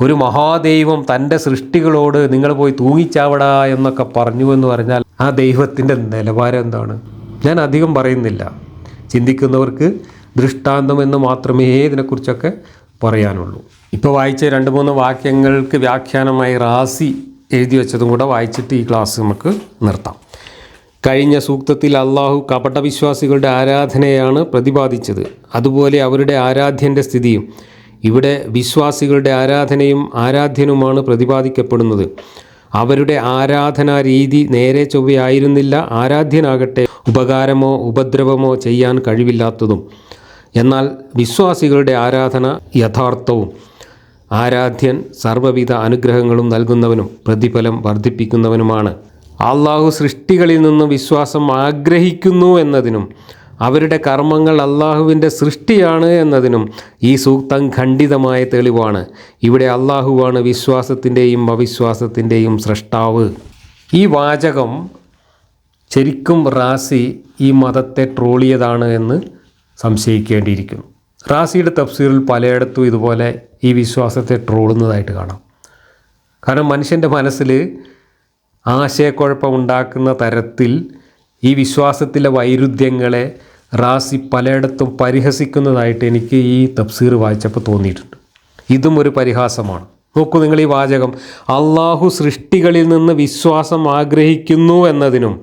ഒരു മഹാദൈവം തന്റെ സൃഷ്ടികളോട് നിങ്ങൾ പോയി തൂങ്ങിച്ചാവടാ എന്നൊക്കെ പറഞ്ഞു എന്ന് പറഞ്ഞാൽ ആ ദൈവത്തിന്റെ നിലവാരം എന്താണ്? ഞാൻ അധികം പറയുന്നില്ല. ചിന്തിക്കുന്നവർക്ക് ദൃഷ്ടാന്തം എന്ന് മാത്രമേ ഇതിനെക്കുറിച്ചൊക്കെ പറയാനുള്ളൂ. ഇപ്പോൾ വായിച്ച രണ്ട് മൂന്ന് വാക്യങ്ങൾക്ക് വ്യാഖ്യാനമായി റാസി എഴുതി വെച്ചതും കൂടെ വായിച്ചിട്ട് ഈ ക്ലാസ് നമുക്ക് നിർത്താം. കഴിഞ്ഞ സൂക്തത്തിൽ അള്ളാഹു കപടവിശ്വാസികളുടെ ആരാധനയാണ് പ്രതിപാദിച്ചത്. അതുപോലെ അവരുടെ ആരാധ്യന്റെ സ്ഥിതിയും ഇവിടെ വിശ്വാസികളുടെ ആരാധനയും ആരാധ്യനുമാണ് പ്രതിപാദിക്കപ്പെടുന്നത്. അവരുടെ ആരാധനാ രീതി നേരെ ചൊവ്വയായിരുന്നില്ല ആരാധ്യനാകട്ടെ ഉപകാരമോ ഉപദ്രവമോ ചെയ്യാൻ കഴിവില്ലാത്തതും. എന്നാൽ വിശ്വാസികളുടെ ആരാധന യഥാർത്ഥവും ആരാധ്യൻ സർവവിധ അനുഗ്രഹങ്ങളും നൽകുന്നവനും പ്രതിഫലം വർദ്ധിപ്പിക്കുന്നവനുമാണ്. അള്ളാഹു സൃഷ്ടികളിൽ നിന്നും വിശ്വാസം ആഗ്രഹിക്കുന്നു എന്നതിനും അവരുടെ കർമ്മങ്ങൾ അള്ളാഹുവിന്റെ സൃഷ്ടിയാണ് എന്നതിനും ഈ സൂക്തം ഖണ്ഡിതമായ തെളിവാണ്. ഇവിടെ അള്ളാഹുവാണ് വിശ്വാസത്തിന്റെയും അവിശ്വാസത്തിന്റെയും സൃഷ്ടാവ് ഈ വാചകം ശരിക്കും റാസി ഈ മതത്തെ ട്രോളിയതാണ് എന്ന് സംശയിക്കേണ്ടിയിരിക്കുന്നു. റാസിയുടെ തഫ്സീറിൽ പലയിടത്തും ഇതുപോലെ ഈ വിശ്വാസത്തെ ട്രോളുന്നതായിട്ട് കാണാം. കാരണം മനുഷ്യന്റെ മനസ്സിൽ ആശയക്കുഴപ്പമുണ്ടാക്കുന്ന തരത്തിൽ ഈ വിശ്വാസത്തിലെ വൈരുദ്ധ്യങ്ങളെ റാസി പലയിടത്തും പരിഹസിക്കുന്നതായിട്ട് എനിക്ക് ഈ തഫ്സീർ വായിച്ചപ്പോൾ തോന്നിയിട്ടുണ്ട്. ഇതും ഒരു പരിഹാസമാണ്. നോക്കൂ നിങ്ങൾ ഈ വാചകം. അള്ളാഹു സൃഷ്ടികളിൽ നിന്ന് വിശ്വാസം ആഗ്രഹിക്കുന്നു എന്നതിനും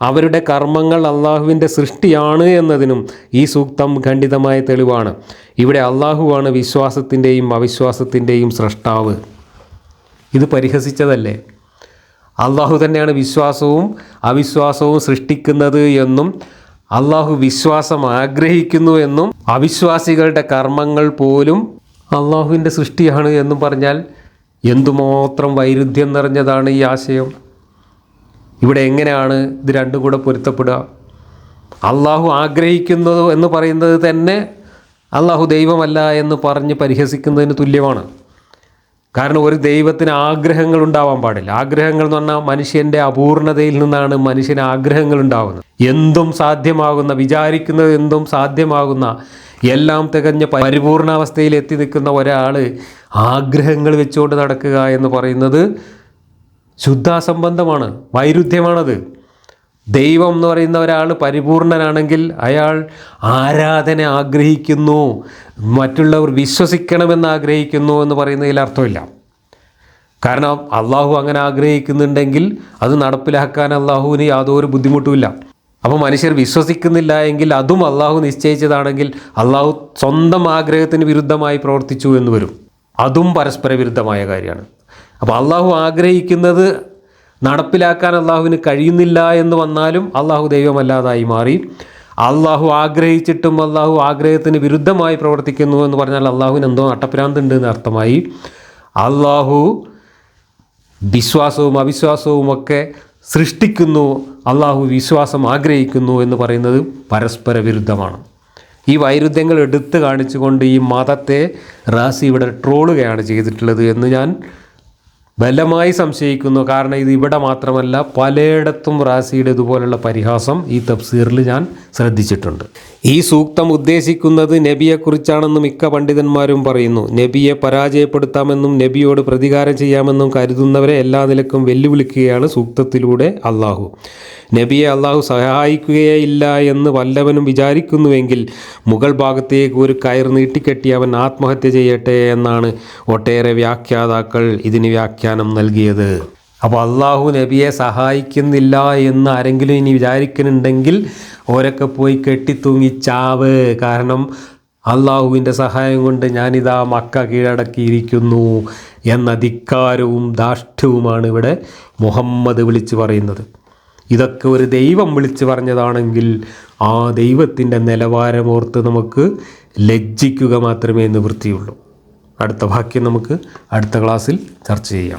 അവരുടെ കർമ്മങ്ങൾ അള്ളാഹുവിന്റെ സൃഷ്ടിയാണ് എന്നതിനും ഈ സൂക്തം ഖണ്ഡിതമായ തെളിവാണ്. ഇവിടെ അള്ളാഹുവാണ് വിശ്വാസത്തിന്റെയും അവിശ്വാസത്തിന്റെയും സൃഷ്ടാവ് ഇത് പരിഹസിച്ചതല്ലേ? അള്ളാഹു തന്നെയാണ് വിശ്വാസവും അവിശ്വാസവും സൃഷ്ടിക്കുന്നത് എന്നും അള്ളാഹു വിശ്വാസം ആഗ്രഹിക്കുന്നു എന്നും അവിശ്വാസികളുടെ കർമ്മങ്ങൾ പോലും അള്ളാഹുവിന്റെ സൃഷ്ടിയാണ് എന്നും പറഞ്ഞാൽ എന്തുമാത്രം വൈരുദ്ധ്യം നിറഞ്ഞതാണ് ഈ ആശയം. ഇവിടെ എങ്ങനെയാണ് ഇത് രണ്ടും കൂടെ പൊരുത്തപ്പെടുക? അള്ളാഹു ആഗ്രഹിക്കുന്നു എന്ന് പറയുന്നത് തന്നെ അള്ളാഹു ദൈവമല്ല എന്ന് പറഞ്ഞ് പരിഹസിക്കുന്നതിന് തുല്യമാണ്. കാരണം ഒരു ദൈവത്തിന് ആഗ്രഹങ്ങൾ ഉണ്ടാവാൻ പാടില്ല. ആഗ്രഹങ്ങൾ എന്ന് പറഞ്ഞാൽ മനുഷ്യന്റെ അപൂർണതയിൽ നിന്നാണ് മനുഷ്യന് ആഗ്രഹങ്ങൾ ഉണ്ടാകുന്നത് എന്തും സാധ്യമാകുന്ന വിചാരിക്കുന്നത് എന്തും സാധ്യമാകുന്ന എല്ലാം തികഞ്ഞ പരിപൂർണാവസ്ഥയിൽ എത്തി നിൽക്കുന്ന ഒരാൾ ആഗ്രഹങ്ങൾ വെച്ചുകൊണ്ട് നടക്കുക എന്ന് പറയുന്നത് ശുദ്ധാസംബന്ധമാണ് വൈരുദ്ധ്യമാണത്. ദൈവം എന്ന് പറയുന്ന ഒരാൾ പരിപൂർണനാണെങ്കിൽ അയാൾ ആരാധന ആഗ്രഹിക്കുന്നു മറ്റുള്ളവർ വിശ്വസിക്കണമെന്ന് ആഗ്രഹിക്കുന്നു എന്ന് പറയുന്നതിൽ അർത്ഥമില്ല. കാരണം അള്ളാഹു അങ്ങനെ ആഗ്രഹിക്കുന്നുണ്ടെങ്കിൽ അത് നടപ്പിലാക്കാൻ അള്ളാഹുവിന് യാതൊരു ബുദ്ധിമുട്ടുമില്ല. അപ്പോൾ മനുഷ്യർ വിശ്വസിക്കുന്നില്ല എങ്കിൽ അതും അള്ളാഹു നിശ്ചയിച്ചതാണെങ്കിൽ അള്ളാഹു സ്വന്തം ആഗ്രഹത്തിന് വിരുദ്ധമായി പ്രവർത്തിച്ചു എന്ന് വരും. അതും പരസ്പര വിരുദ്ധമായ കാര്യമാണ്. അപ്പോൾ അള്ളാഹു ആഗ്രഹിക്കുന്നത് നടപ്പിലാക്കാൻ അള്ളാഹുവിന് കഴിയുന്നില്ല എന്ന് വന്നാലും അള്ളാഹു ദൈവമല്ലാതായി മാറി. അള്ളാഹു ആഗ്രഹിച്ചിട്ടും അള്ളാഹു ആഗ്രഹത്തിന് വിരുദ്ധമായി പ്രവർത്തിക്കുന്നു എന്ന് പറഞ്ഞാൽ അള്ളാഹുവിന് എന്തോ നട്ടപ്രാന്തുണ്ട് എന്ന് അർത്ഥമായി. അള്ളാഹു വിശ്വാസവും അവിശ്വാസവും ഒക്കെ സൃഷ്ടിക്കുന്നു അള്ളാഹു വിശ്വാസം ആഗ്രഹിക്കുന്നു എന്ന് പറയുന്നത് പരസ്പര വിരുദ്ധമാണ്. ഈ വൈരുദ്ധ്യങ്ങൾ എടുത്തു കാണിച്ചുകൊണ്ട് ഈ മതത്തെ റാസി ഇവിടെ ട്രോളുകയാണ് ചെയ്തിട്ടുള്ളത് എന്ന് ഞാൻ ബലമായി സംശയിക്കുന്നു. കാരണം ഇത് ഇവിടെ മാത്രമല്ല പലയിടത്തും റാസിയുടെ ഇതുപോലുള്ള പരിഹാസം ഈ തഫ്സീറിൽ ഞാൻ ശ്രദ്ധിച്ചിട്ടുണ്ട്. ഈ സൂക്തം ഉദ്ദേശിക്കുന്നത് നബിയെക്കുറിച്ചാണെന്ന് മിക്ക പണ്ഡിതന്മാരും പറയുന്നു. നബിയെ പരാജയപ്പെടുത്താമെന്നും നബിയോട് പ്രതികാരം ചെയ്യാമെന്നും കരുതുന്നവരെ എല്ലാ നിലക്കും വെല്ലുവിളിക്കുകയാണ് സൂക്തത്തിലൂടെ അള്ളാഹു നബിയെ അള്ളാഹു സഹായിക്കുകയേ ഇല്ല എന്ന് വല്ലവനും വിചാരിക്കുന്നുവെങ്കിൽ മുഗൾ ഭാഗത്തേക്ക് ഒരു കയർ നീട്ടിക്കെട്ടി അവൻ ആത്മഹത്യ ചെയ്യട്ടെ എന്നാണ് ഒട്ടേറെ വ്യാഖ്യാതാക്കൾ ഇതിന് വ്യാഖ്യാനം നൽകിയത്. അപ്പോൾ അള്ളാഹു നബിയെ സഹായിക്കുന്നില്ല എന്ന് ആരെങ്കിലും ഇനി വിചാരിക്കുന്നുണ്ടെങ്കിൽ ഓരൊക്കെ പോയി കെട്ടിത്തൂങ്ങി ചാവ്. കാരണം അള്ളാഹുവിന്റെ സഹായം കൊണ്ട് ഞാനിതാ മക്ക കീഴടക്കിയിരിക്കുന്നു എന്ന ധിക്കാരവും ധാഷ്ട്യവുമാണ് ഇവിടെ മുഹമ്മദ് വിളിച്ചു പറയുന്നത്. ഇതൊക്കെ ഒരു ദൈവം വിളിച്ചു പറഞ്ഞതാണെങ്കിൽ ആ ദൈവത്തിന്റെ നിലവാരമോർത്ത് നമുക്ക് ലജ്ജിക്കുക മാത്രമേ നിവൃത്തിയുള്ളൂ അടുത്ത വാക്യം നമുക്ക് അടുത്ത ക്ലാസ്സിൽ ചർച്ച ചെയ്യാം.